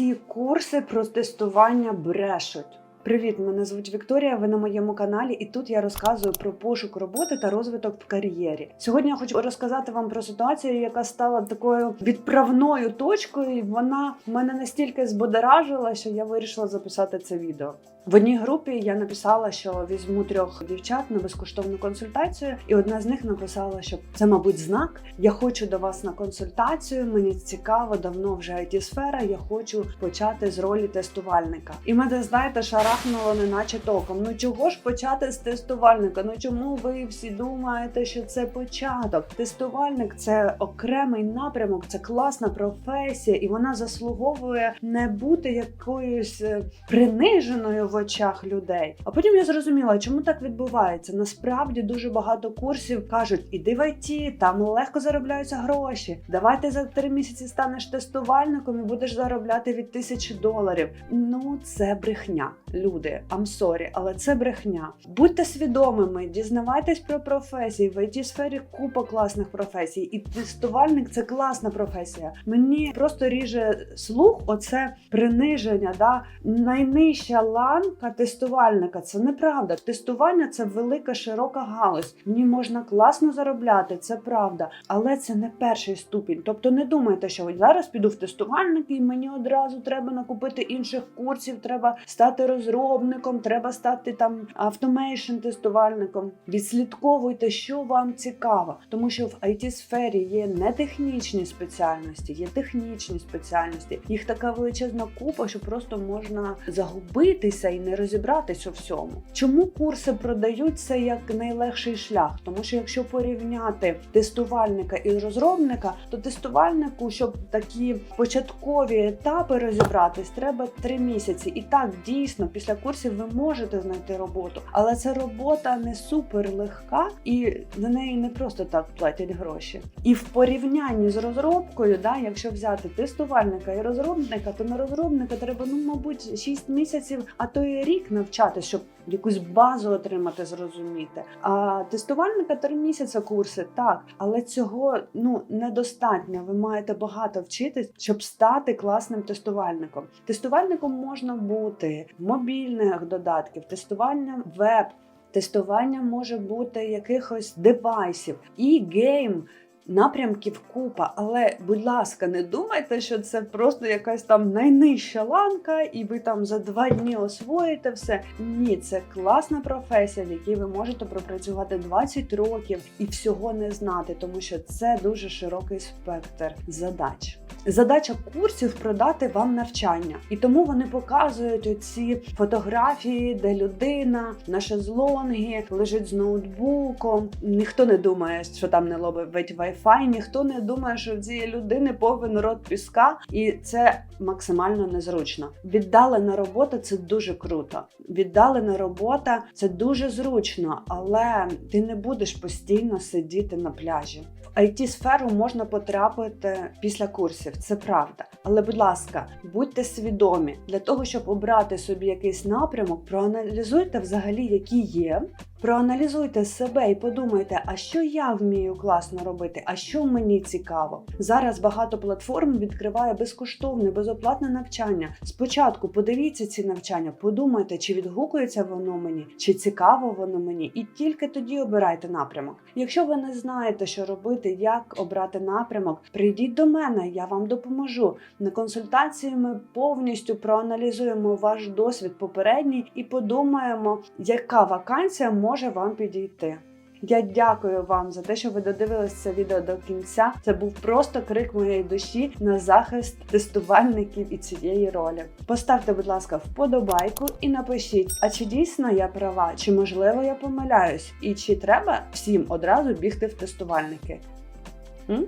всі курси про тестування брешуть. Привіт, мене звуть Вікторія. Ви на моєму каналі, і тут я розказую про пошук роботи та розвиток в кар'єрі. Сьогодні я хочу розказати вам про ситуацію, яка стала такою відправною точкою. і Вона мене настільки збодоражила, що я вирішила записати це відео. В одній групі я написала, що візьму трьох дівчат на безкоштовну консультацію, і одна з них написала, що це, мабуть, знак. Я хочу до вас на консультацію. Мені цікаво, давно вже it сфера. Я хочу почати з ролі тестувальника. І мене знаєте, шарахнуло, неначе током. Ну чого ж почати з тестувальника? Ну чому ви всі думаєте, що це початок? Тестувальник це окремий напрямок, це класна професія, і вона заслуговує не бути якоюсь е, приниженою в очах людей. А потім я зрозуміла, чому так відбувається. Насправді дуже багато курсів кажуть: іди в ІТ, там легко заробляються гроші. Давай ти за три місяці станеш тестувальником і будеш заробляти від тисячі доларів. Ну це брехня, люди. I'm sorry, але це брехня. Будьте свідомими, дізнавайтесь про професії. В it сфері купа класних професій, і тестувальник це класна професія. Мені просто ріже слух, оце приниження, да найнижча ланка тестувальника. Це неправда. Тестування це велика широка галузь. Ній можна класно заробляти, це правда, але це не перший ступінь. Тобто не думайте, що зараз піду в тестувальники, і мені одразу треба накупити інших курсів. Треба стати розробником, треба стати там автомейшн тестувальником. Відслідковуйте, що вам цікаво, тому що в it сфері є не технічні спеціальності, є технічні спеціальності. Їх така величезна купа, що просто можна загубитися і не розібратись у всьому. Чому курси продають це як найлегший шлях? Тому що якщо порівняти тестувальника і розробника, то тестувальнику, щоб такі початкові етапи розібратись, треба три місяці. І так дійсно після курсів ви можете знайти роботу, але ця робота не супер легка і за неї не просто так платять гроші. І в порівнянні з розробкою, да, якщо взяти тестувальника і розробника, то на розробника треба ну мабуть 6 місяців, а то і рік навчатися, щоб якусь базу отримати, зрозуміти. А тестувальника три місяці курси, так, але цього ну недостатньо. Ви маєте багато вчитись, щоб стати класним тестувальником. Тестувальником можна бути в мобільних додатків, тестування веб. Тестування може бути якихось девайсів і гейм. Напрямків купа, але будь ласка, не думайте, що це просто якась там найнижча ланка, і ви там за два дні освоїте все. Ні, це класна професія, в якій ви можете пропрацювати 20 років і всього не знати, тому що це дуже широкий спектр задач. Задача курсів продати вам навчання, і тому вони показують оці фотографії, де людина на шезлонгі лежить з ноутбуком. Ніхто не думає, що там не ловить Wi-Fi, ніхто не думає, що в цієї людини повен рот піска, і це максимально незручно. Віддалена робота це дуже круто. Віддалена робота це дуже зручно, але ти не будеш постійно сидіти на пляжі. В it сферу можна потрапити після курсів, це правда. Але, будь ласка, будьте свідомі для того, щоб обрати собі якийсь напрямок, проаналізуйте взагалі, які є. Проаналізуйте себе і подумайте, а що я вмію класно робити, а що мені цікаво. Зараз багато платформ відкриває безкоштовне, безоплатне навчання. Спочатку подивіться ці навчання, подумайте, чи відгукується воно мені, чи цікаво воно мені, і тільки тоді обирайте напрямок. Якщо ви не знаєте, що робити, як обрати напрямок, прийдіть до мене, я вам допоможу. На консультації ми повністю проаналізуємо ваш досвід попередній і подумаємо, яка вакансія може вам підійти. Я дякую вам за те, що ви додивились це відео до кінця. Це був просто крик моєї душі на захист тестувальників і цієї ролі. Поставте, будь ласка, вподобайку і напишіть, а чи дійсно я права, чи можливо я помиляюсь, і чи треба всім одразу бігти в тестувальники? М?